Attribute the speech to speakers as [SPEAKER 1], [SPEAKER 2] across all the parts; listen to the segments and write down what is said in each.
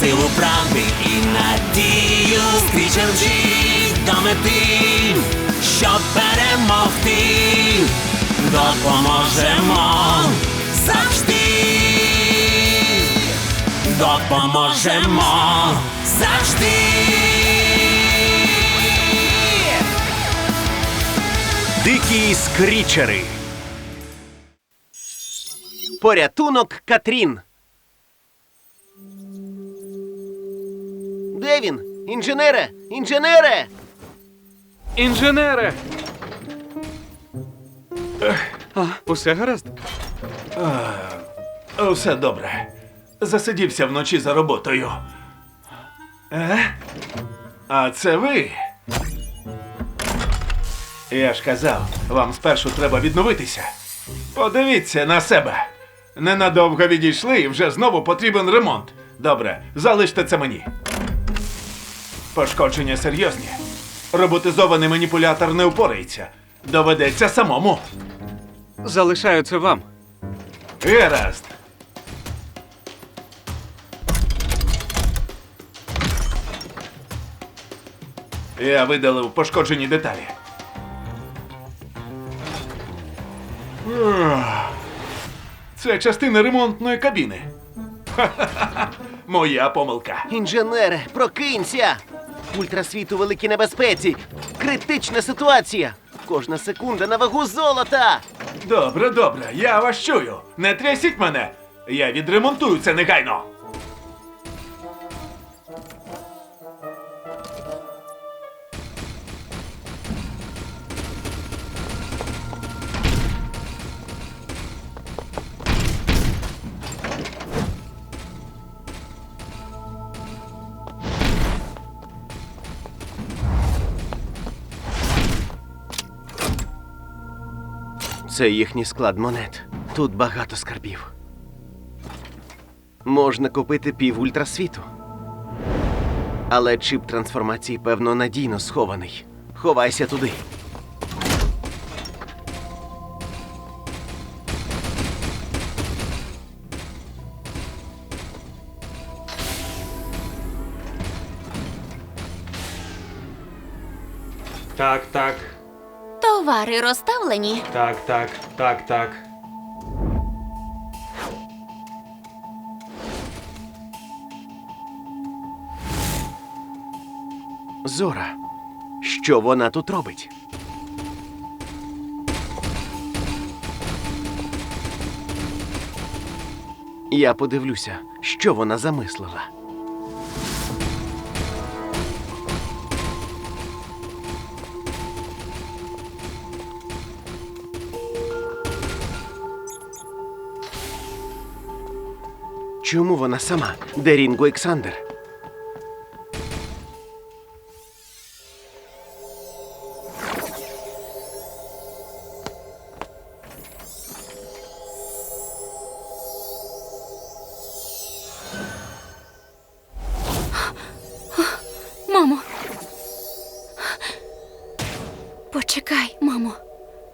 [SPEAKER 1] силу правди і надію. Скрічем вжить до мети, щоб перемогти. Допоможемо завжди. Допоможемо завжди.
[SPEAKER 2] Дикі скрічери.
[SPEAKER 3] Порятунок Катрін. Де він? Інженере! Інженере!
[SPEAKER 4] Інженере! А, усе гаразд?
[SPEAKER 5] Все добре. Засидівся вночі за роботою. Е? А це ви? Я ж казав, вам спершу треба відновитися. Подивіться на себе. Ненадовго відійшли і вже знову потрібен ремонт. Добре, залиште це мені. Пошкодження серйозні. Роботизований маніпулятор не впорається. Доведеться самому.
[SPEAKER 4] Залишаю це вам.
[SPEAKER 5] Гаразд. Я видалив пошкоджені деталі. Це частина ремонтної кабіни. Ха-ха-ха. Моя помилка.
[SPEAKER 3] Інженере, прокинься! Ультрасвіт у великій небезпеці! Критична ситуація! Кожна секунда на вагу золота!
[SPEAKER 5] Добре, добре, я вас чую. Не трясіть мене. Я відремонтую це негайно.
[SPEAKER 3] Це їхній склад монет. Тут багато скарбів. Можна купити пів ультрасвіту. Але чип трансформації, певно, надійно схований. Ховайся туди.
[SPEAKER 4] Так, так,
[SPEAKER 6] Товари розставлені.
[SPEAKER 4] так, так, так, так.
[SPEAKER 3] Зора. Що вона тут робить? Я подивлюся, що вона замислила. Чому вона сама? Де Рінго Ександер?
[SPEAKER 6] Мамо. Почекай, мамо.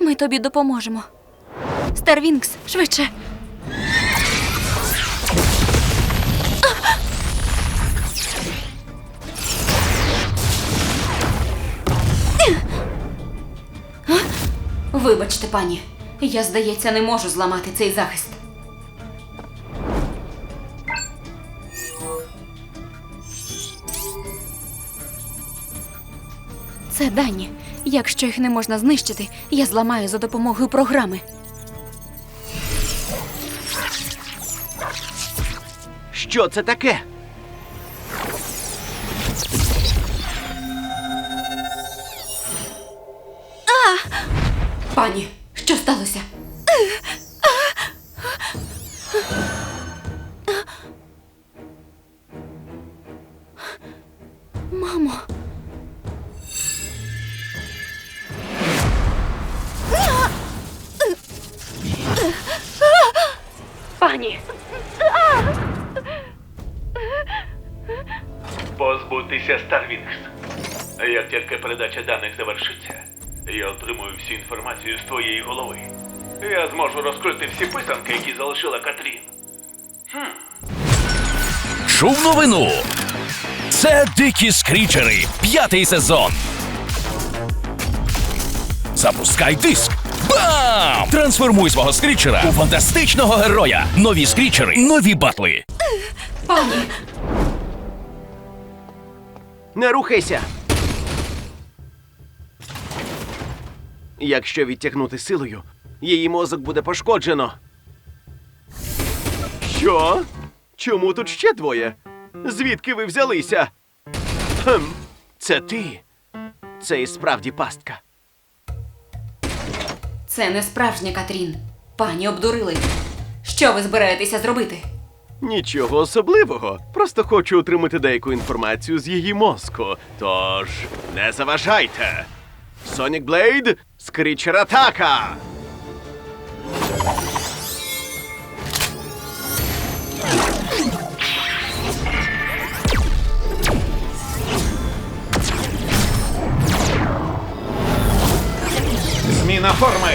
[SPEAKER 6] Ми тобі допоможемо. Старвінкс, швидше. Вибачте, пані. Я, здається, не можу зламати цей захист. Це дані. Якщо їх не можна знищити, я зламаю за допомогою програми.
[SPEAKER 3] Що це таке?
[SPEAKER 6] Пані, що сталося? Мамо. Пані,
[SPEAKER 5] Позбутися Старвінгс. Як тільки передача даних завершиться, я отримую всю інформацію з твоєї голови. Я зможу розкрити всі писанки, які залишила Катрін.
[SPEAKER 1] Чув новину. Це дикі скрічери. П'ятий сезон. Запускай диск. Бам! Трансформуй свого скрічера у фантастичного героя. Нові скрічери, нові батли.
[SPEAKER 6] пані,
[SPEAKER 3] Не рухайся. Якщо відтягнути силою, її мозок буде пошкоджено. Що? Чому тут ще двоє? Звідки ви взялися? Хм, це ти. Це і справді пастка.
[SPEAKER 6] це не справжня Катрін. Пані обдурили. Що ви збираєтеся зробити?
[SPEAKER 3] Нічого особливого. Просто хочу отримати деяку інформацію з її мозку. Тож, не заважайте. Сонік Блейд, скрічер атака!
[SPEAKER 5] Зміна форми.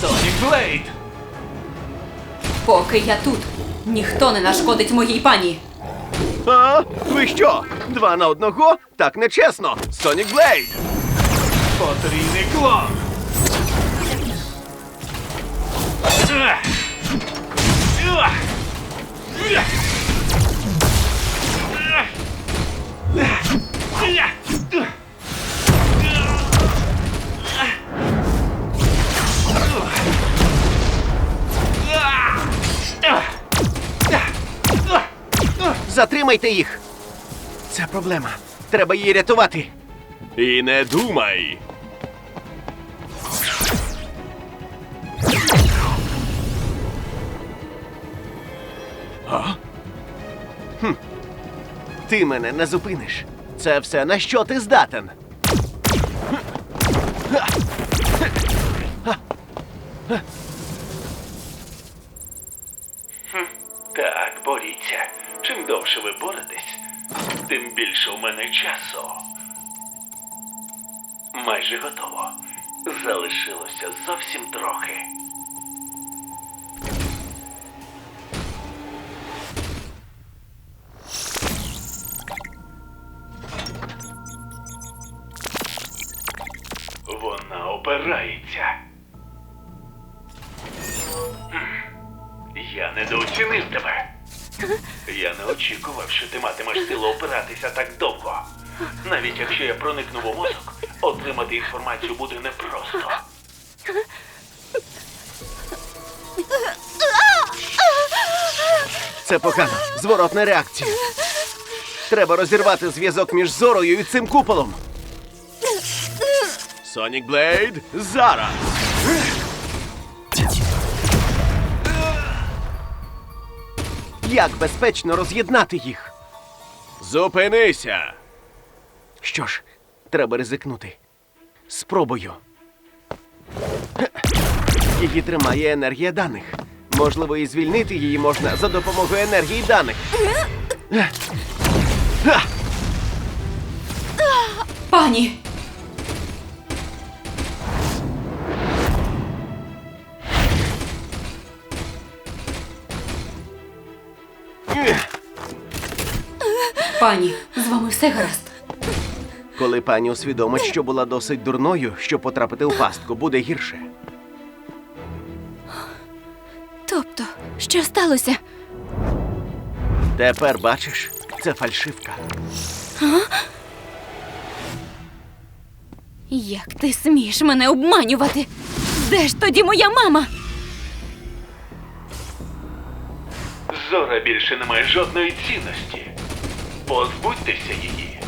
[SPEAKER 5] Сонік Блейд.
[SPEAKER 6] Поки я тут, ніхто не нашкодить моїй пані.
[SPEAKER 3] А? Ви що? Два на одного? Так нечесно! Сонік Блейд!
[SPEAKER 5] Потрійний клон. Ах!
[SPEAKER 3] Затримайте їх! Це проблема. Треба її рятувати. І не думай. А? Хм. Ти мене не зупиниш. Це все на що ти здатен.
[SPEAKER 5] Так, Чим ви боретесь, тим більше у мене часу. Майже готово. Залишилося зовсім трохи. Вона опирається. Я недооцінив тебе. Я не очікував, що ти матимеш силу опиратися так довго. Навіть якщо я проникну в мозок, отримати інформацію буде непросто.
[SPEAKER 3] Це погано. Зворотна реакція. Треба розірвати зв'язок між зорою і цим куполом. Сонік Блейд, зараз! Як безпечно роз'єднати їх? Зупинися! Що ж, треба ризикнути. Спробую. Її тримає енергія даних. Можливо, і звільнити її можна за допомогою енергії даних.
[SPEAKER 6] Пані! Пані, з вами все гаразд.
[SPEAKER 3] Коли пані усвідомить, що була досить дурною, щоб потрапити у пастку, буде гірше.
[SPEAKER 6] Тобто, що сталося?
[SPEAKER 3] Тепер бачиш, це фальшивка.
[SPEAKER 6] Як ти смієш мене обманювати? Де ж тоді моя мама?
[SPEAKER 5] Зора більше не має жодної цінності. Позбудьтеся її.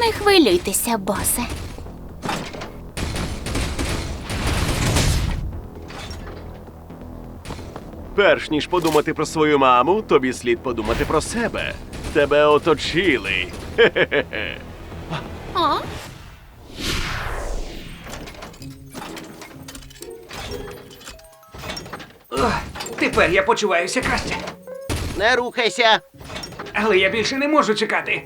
[SPEAKER 7] Не хвилюйтеся, босе.
[SPEAKER 3] Перш ніж подумати про свою маму, тобі слід подумати про себе. Тебе оточили. Хе-хе-хе.
[SPEAKER 7] А?
[SPEAKER 4] Тепер я почуваюся краще.
[SPEAKER 3] Не рухайся.
[SPEAKER 4] Але я більше не можу чекати.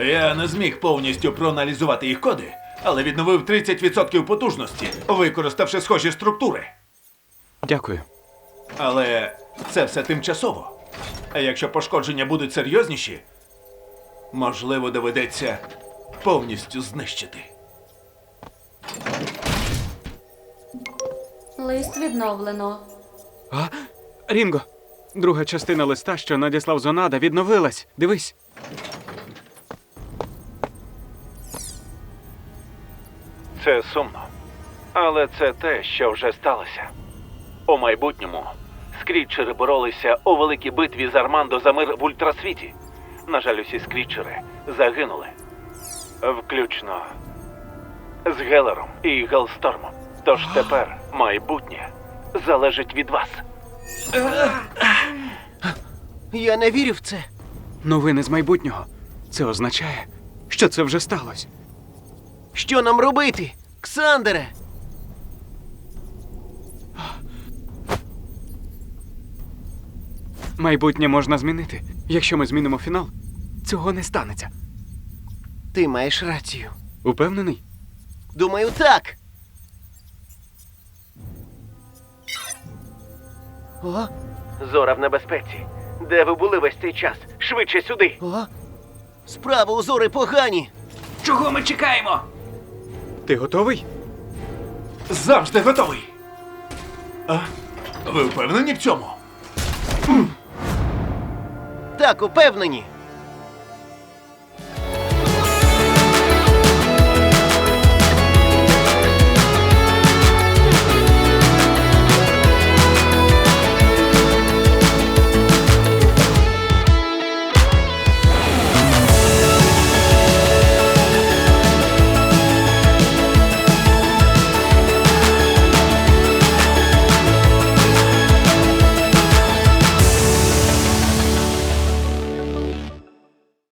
[SPEAKER 5] Я не зміг повністю проаналізувати їх коди, але відновив 30% потужності, використавши схожі структури.
[SPEAKER 4] Дякую.
[SPEAKER 5] Але це все тимчасово. А якщо пошкодження будуть серйозніші, можливо, доведеться повністю знищити.
[SPEAKER 6] Лист відновлено.
[SPEAKER 4] А? Рінго, друга частина листа, що надіслав Зонада, відновилась. Дивись.
[SPEAKER 5] Це сумно. Але це те, що вже сталося. У майбутньому скрітчери боролися у великій битві з Армандо за мир в ультрасвіті. На жаль, усі скрітчери загинули. Включно з Гелером і Гелстормом. Тож тепер майбутнє залежить від вас.
[SPEAKER 3] Я не вірю в це.
[SPEAKER 4] Новини з майбутнього. Це означає, що це вже сталося.
[SPEAKER 3] Що нам робити? Ксандере!
[SPEAKER 4] Майбутнє можна змінити. Якщо ми змінимо фінал, цього не станеться.
[SPEAKER 3] Ти маєш рацію.
[SPEAKER 4] Упевнений?
[SPEAKER 3] Думаю, так. О,
[SPEAKER 8] Зора в небезпеці. Де ви були весь цей час? Швидше сюди.
[SPEAKER 3] о. Справи у зори погані.
[SPEAKER 4] Чого ми чекаємо? Ти готовий?
[SPEAKER 5] Завжди готовий. А? Ви впевнені в цьому?
[SPEAKER 3] Так, упевнені.